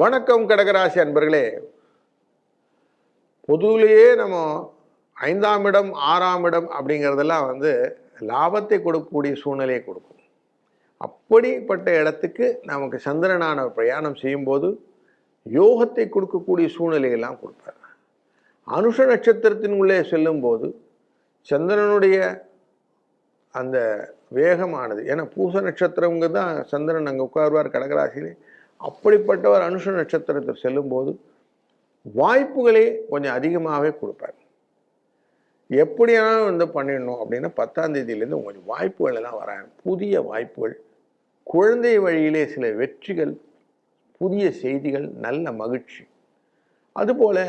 வணக்கம் கடகராசி அன்பர்களே. பொதுவிலேயே நம்ம ஐந்தாம் இடம் ஆறாம் இடம் அப்படிங்கிறதெல்லாம் வந்து லாபத்தை கொடுக்கக்கூடிய சூழ்நிலையை கொடுக்கும். அப்படிப்பட்ட இடத்துக்கு நமக்கு சந்திரனான பிரயாணம் செய்யும்போது யோகத்தை கொடுக்கக்கூடிய சூழ்நிலையெல்லாம் கொடுப்பார். அனுஷ நட்சத்திரத்தின் உள்ளே செல்லும்போது சந்திரனுடைய அந்த வேகமானது ஏன்னா பூச நட்சத்திரங்க தான் சந்திரன் அங்கே உட்காருவார் கடகராசிலே அப்படிப்பட்டவர் அனுஷ நட்சத்திரத்தில் செல்லும்போது வாய்ப்புகளே கொஞ்சம் அதிகமாகவே கொடுப்பார். எப்படியானாலும் வந்து பண்ணிடணும் அப்படின்னா பத்தாம் தேதியிலேருந்து கொஞ்சம் வாய்ப்புகள் எல்லாம் வராங்க புதிய வாய்ப்புகள் குழந்தை வழியிலே சில வெற்றிகள் புதிய செய்திகள் நல்ல மகிழ்ச்சி. அதுபோல்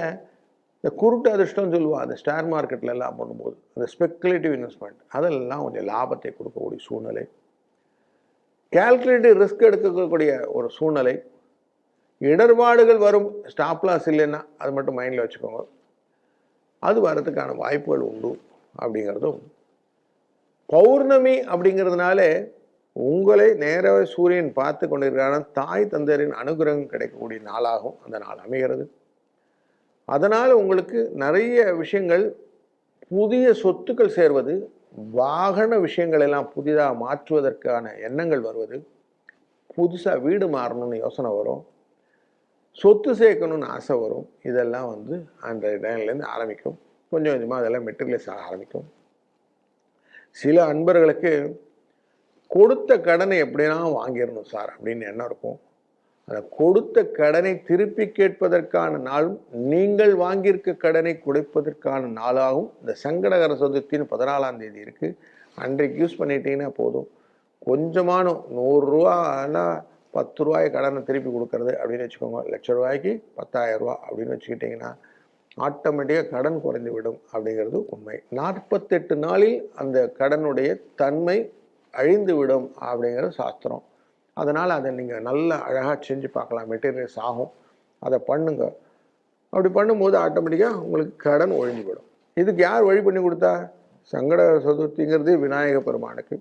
இந்த குருட்டு அதிர்ஷ்டம் சொல்லுவாள் அந்த ஸ்டார் மார்க்கெட்லலாம் பண்ணும்போது அந்த ஸ்பெக்குலேட்டிவ் இன்வெஸ்ட்மெண்ட் அதெல்லாம் கொஞ்சம் லாபத்தை கொடுக்கக்கூடிய சூழ்நிலை கேல்குலேட்டிவ் ரிஸ்க் எடுக்கக்கூடிய ஒரு சூழ்நிலை. இடர்பாடுகள் வரும் ஸ்டாப் லாஸ் இல்லைன்னா அது மட்டும் மைண்டில் வச்சுக்கோங்க. அது வரதுக்கான வாய்ப்புகள் உண்டு அப்படிங்கிறதும் பௌர்ணமி அப்படிங்கிறதுனாலே உங்களை நேராக சூரியன் பார்த்து கொண்டிருக்கிறான? தாய் தந்தையரின் அனுகிரகம் கிடைக்கக்கூடிய நாளாகும் அந்த நாள் அமைகிறது. அதனால் உங்களுக்கு நிறைய விஷயங்கள் புதிய சொத்துக்கள் சேர்வது வாகன விஷயங்கள் எல்லாம் புதிதாக மாற்றுவதற்கான எண்ணங்கள் வருவது புதுசாக வீடு மாறணும்னு யோசனை வரும் சொத்து சேர்க்கணும்னு ஆசை வரும் இதெல்லாம் வந்து அந்த டைம்லேருந்து ஆரம்பிக்கும். கொஞ்சம் கொஞ்சமாக அதெல்லாம் மெட்டீரியலைஸ் ஆக ஆரம்பிக்கும். சில அன்பர்களுக்கு கொடுத்த கடனை எப்படின்னா வாங்கிடணும் சார் அப்படின்னு எண்ணம் இருக்கும். கொடுத்த கடனை திருப்பி கேட்பதற்கான நாளும் நீங்கள் வாங்கியிருக்க கடனை கொடுப்பதற்கான நாளாகவும் இந்த சங்கடகர சதுர்த்தின்னு பதினாலாம் தேதி இருக்குது அன்றைக்கு யூஸ் பண்ணிட்டீங்கன்னா போதும். கொஞ்சமான நூறுரூவானா பத்து ரூபாய் கடனை திருப்பி கொடுக்கறது அப்படின்னு வச்சுக்கோங்க. லட்ச ரூபாய்க்கு பத்தாயிரம் ரூபா அப்படின்னு வச்சுக்கிட்டிங்கன்னா ஆட்டோமேட்டிக்காக கடன் குறைந்து விடும் அப்படிங்கிறது உண்மை. நாற்பத்தெட்டு நாளில் அந்த கடனுடைய தன்மை அழிந்து விடும் அப்படிங்கிறது சாஸ்திரம். அதனால் அதை நீங்கள் நல்லா அழகாக செஞ்சு பார்க்கலாம். மெட்டீரியல்ஸ் ஆகும். அதை பண்ணுங்க. அப்படி பண்ணும்போது ஆட்டோமேட்டிக்காக உங்களுக்கு கடன் ஒழிஞ்சு போயிடும் இதுக்கு யார் வழி பண்ணி கொடுத்தா? சங்கட சதுர்த்திங்கிறது விநாயக பெருமானுக்கு.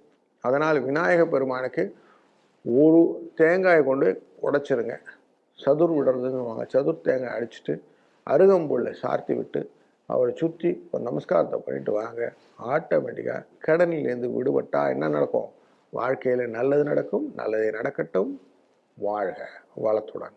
அதனால் விநாயக பெருமானுக்கு ஒரு தேங்காயை கொண்டு உடைச்சிருங்க. சதுர் விடுறதுன்னு சதுர் தேங்காய் அடிச்சுட்டு அருகம்புல்லை சார்த்தி விட்டு அவரை சுற்றி ஒரு நமஸ்காரத்தை பண்ணிட்டு வாங்க. ஆட்டோமேட்டிக்காக கடனிலேருந்து விடுபட்டால் என்ன நடக்கும்? வாழ்க்கையில் நல்லது நடக்கும் நல்லதே நடக்கட்டும். வாழ்க வளத்துடன்.